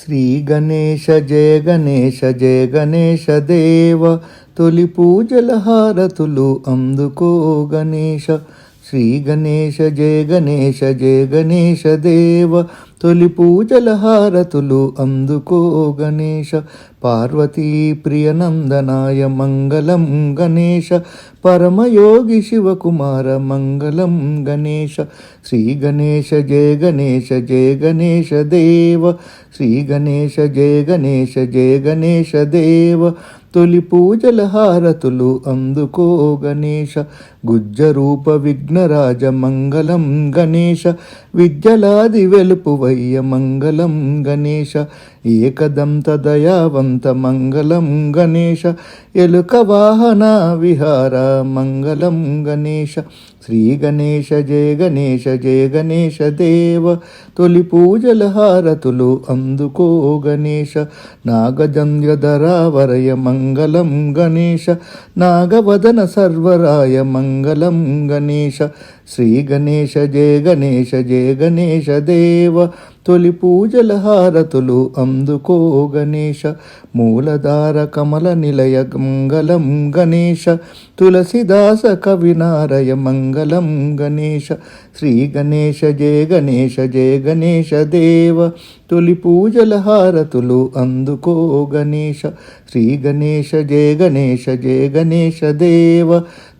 శ్రీ గణేశ జయ గణేశ జయ గణేశ దేవ. తొలి పూజల హారతులు అందుకో గణేశ. శ్రీ గణేశ జయ గణేశ జయ గణేశ దేవ. తొలి పూజల హారతులు అందుకో గణేశ. పార్వతీ ప్రియనందనాయ మంగళం గణేశ. పరమయోగి శివకుమార మంగళం గణేశ. శ్రీ గణేష జయ గణేశ జయ గణేష దేవ. శ్రీ గణేశ జయ గణేష జయ గణేష దేవ. తొలి పూజల హారతులు అందుకో గణేశ. గుజ్జరూప విఘ్నరాజ మంగళం గణేశ. విద్యలాది వెలుపు మంగళం గణేశ ఏకదంత దయావంత మంగళం గణేశ ఎలుక వాహన విహార మంగళం గణేశ శ్రీ గణేశ జయ గణేశ జయ గణేశ దేవ తొలి పూజల హారతులు అందుకో గణేశ నాగజంధ్యధరావరయ మంగళం గణేశ నాగవదన సర్వరాయ మంగళం గణేశ శ్రీ గణేశ జయ గణేశ జయ గణేశ దేవ తొలి పూజల హారతులు అందుకో గణేష మూలధార కమల నిలయ మంగళం గణేష తులసిదాస కవినారయ మంగళం గణేష శ్రీ గణేష జయ గణేష జయ గణేష దేవ. తొలి పూజల హారతులు అందుకో గణేష శ్రీ గణేష జయ గణేష జయ గణేష దేవ.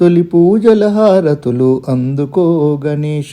తొలి పూజల హారతులు అందుకో గణేష